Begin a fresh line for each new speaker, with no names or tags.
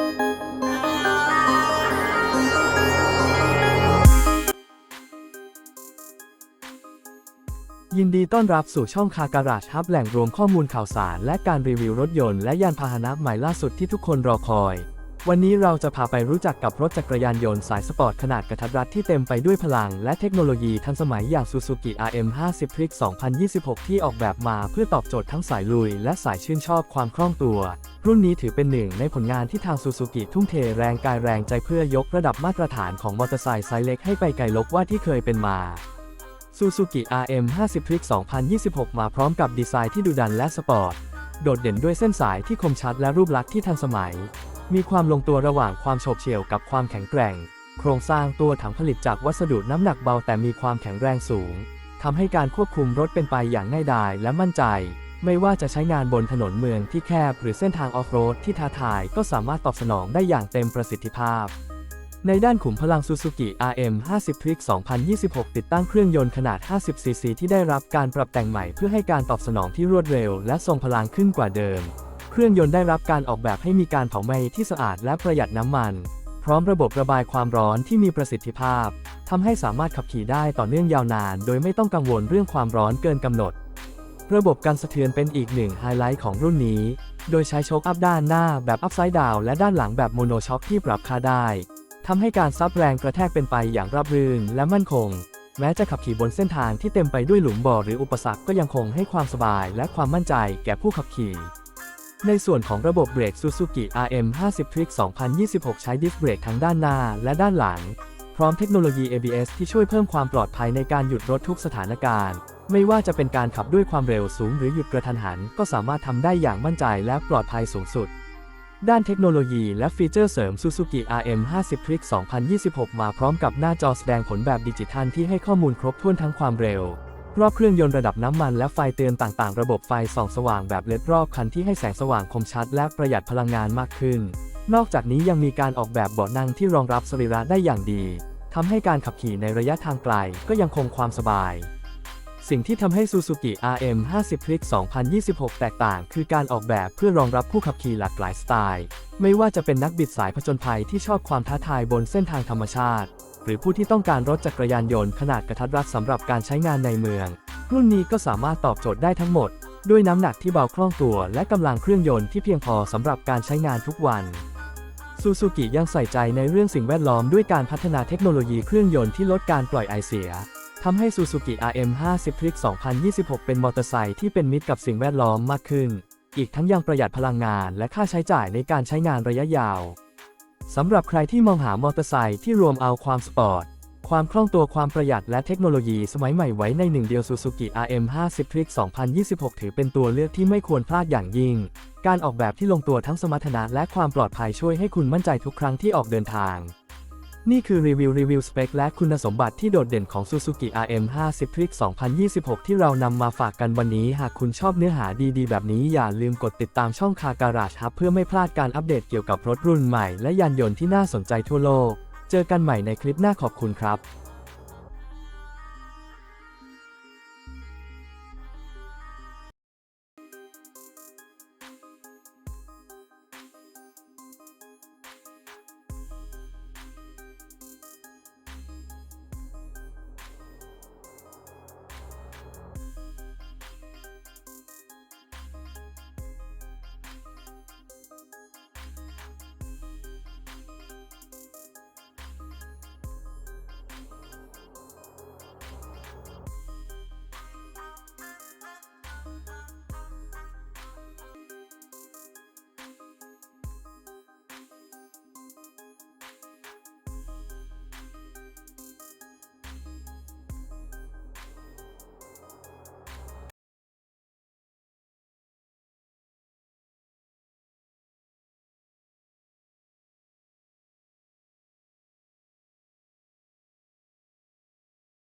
ยินดีต้อนรับสู่ช่องคาการาชฮับแหล่งรวมข้อมูลข่าวสาร และการรีวิวรถยนต์และยานพาหนะใหม่ล่าสุดที่ทุกคนรอคอย วันนี้เราจะพาไปรู้จักกับรถจักรยานยนต์สายสปอร์ตขนาดกระทัดรัดที่เต็มไปด้วยพลังและเทคโนโลยีทันสมัยอย่าง Suzuki RM50 Trick 2026 ที่ออกแบบมาเพื่อตอบโจทย์ทั้งสายลุย และสายชื่นชอบความคล่องตัว รุ่นนี้ถือเป็นหนึ่งในผลงานที่ทาง Suzuki ทุ่มเทแรงกายแรงใจเพื่อยกระดับมาตรฐานของมอเตอร์ไซค์ไซส์เล็กให้ไปไกลลบว่าที่เคยเป็นมา Suzuki RM50 Trick 2026 มาพร้อมกับดีไซน์ที่ดุดันและสปอร์ตโดดเด่นด้วยเส้นสายที่คมชัดและรูปลักษณ์ที่ทันสมัย มีความลงตัวระหว่างความโฉบเฉี่ยวกับความแข็งแกร่ง โครงสร้างตัวถังผลิตจากวัสดุน้ำหนักเบาแต่มีความแข็งแรงสูงทำให้การควบคุมรถเป็นไปอย่างง่ายดายและมั่นใจ ไม่ว่าจะใช้งานบนถนนเมืองที่แคบหรือเส้นทางออฟโรดที่ท้าทายก็สามารถตอบสนองได้อย่างเต็มประสิทธิภาพ ในด้านขุมพลัง Suzuki RM50 t r i c 2026 ติดตั้งเครื่องยนต์ขนาด 50ซีซีที่ได้รับการปรับแต่งใหม่เพื่อให้การตอบสนองที่รวดเร็วและทรงพลังขึ้นกว่าเดิม เครื่องยนต์ได้รับการออกแบบให้มีการเผาไหม้ที่สะอาดและประหยัดน้ำมัน พร้อมระบบระบายความร้อนที่มีประสิทธิภาพทำให้สามารถขับขี่ได้ต่อเนื่องยาวนาน โดยไม่ต้องกังวลเรื่องความร้อนเกินกำหนด ระบบการสะเทือนเป็นอีกหนึ่งไฮไลท์ของรุ่นนี้ โดยใช้โชคอัพด้านหน้าแบบอัพไซด์ดาวและด้านหลังแบบโมโนช็อคที่ปรับค่าได้ทำให้การซับแรงกระแทกเป็นไปอย่างราบรื่นและมั่นคง แม้จะขับขี่บนเส้นทางที่เต็มไปด้วยหลุมบ่อหรืออุปสรรคก็ยังคงให้ความสบายและความมั่นใจแก่ผู้ขับขี่ ในส่วนของระบบเบรก Suzuki RM50 Trick 2026 ใช้ดิสเบรกทั้งด้านหน้าและด้านหลัง พร้อมเทคโนโลยี ABS ที่ช่วยเพิ่มความปลอดภัยในการหยุดรถทุกสถานการณ์ ไม่ว่าจะเป็นการขับด้วยความเร็วสูงหรือหยุดกระทันหัน ก็สามารถทำได้อย่างมั่นใจและปลอดภัยสูงสุด ด้านเทคโนโลยีและฟีเจอร์เสริม Suzuki RM50 Trick 2026 มาพร้อมกับหน้าจอแสดงผลแบบดิจิทัลที่ให้ข้อมูลครบถ้วนทั้งความเร็ว รอบเครื่องยนต์ระดับน้ำมันและไฟเตือนต่างๆ ระบบไฟส่องสว่างแบบเล็ดรอบคันที่ให้แสงสว่างคมชัดและประหยัดพลังงานมากขึ้น นอกจากนี้ยังมีการออกแบบเบาะนั่งที่รองรับสรีระได้อย่างดีทำให้การขับขี่ในระยะทางไกลก็ยังคงความสบาย สิ่งที่ทำให้ Suzuki RM50 Trick 2026 แตกต่าง คือการออกแบบเพื่อรองรับผู้ขับขี่หลากหลายสไตล์ ไม่ว่าจะเป็นนักบิดสายผจญภัยที่ชอบความท้าทายบนเส้นทางธรรมชาติ หรือผู้ที่ต้องการรถจักรยานยนต์ขนาดกระทัดรัดสำหรับการใช้งานในเมือง รุ่นนี้ก็สามารถตอบโจทย์ได้ทั้งหมด ด้วยน้ำหนักที่เบาคล่องตัว และกำลังเครื่องยนต์ที่เพียงพอสำหรับการใช้งานทุกวันซูซูกิยังใส่ใจในเรื่องสิ่งแวดล้อมด้วยการพัฒนาเทคโนโลยีเครื่องยนต์ที่ลดการปล่อยไอเสียทำให้ Suzuki RM50 t r i c 2026 เป็นมอเตอร์ไซค์ที่เป็นมิตรกับสิ่งแวดล้อมมากขึ้น อีกทั้งยังประหยัดพลังงานและค่าใช้จ่ายในการใช้งานระยะยาว สำหรับใครที่มองหามอเตอร์ไซค์ที่รวมเอาความสปอร์ต ความคล่องตัวความประหยัดและเทคโนโลยีสมัยใหม่ไว้ในหนึ่งเดียว Suzuki RM50 Trick 2026 ถือเป็นตัวเลือกที่ไม่ควรพลาดอย่างยิ่ง การออกแบบที่ลงตัวทั้งสมรรถนะและความปลอดภัยช่วยให้คุณมั่นใจทุกครั้งที่ออกเดินทาง นี่คือรีวิวรีวิวสเปคและคุณสมบัติที่โดดเด่นของ Suzuki RM50 Trick 2026 ที่เรานำมาฝากกันวันนี้ หากคุณชอบเนื้อหาดีๆ แบบนี้อย่าลืมกดติดตามช่องคาการาชฮับเพื่อไม่พลาดการอัปเดตเกี่ยวกับรถรุ่นใหม่และยานยนต์ที่น่าสนใจทั่วโลก เจอกันใหม่ในคลิปหน้าขอบคุณครับ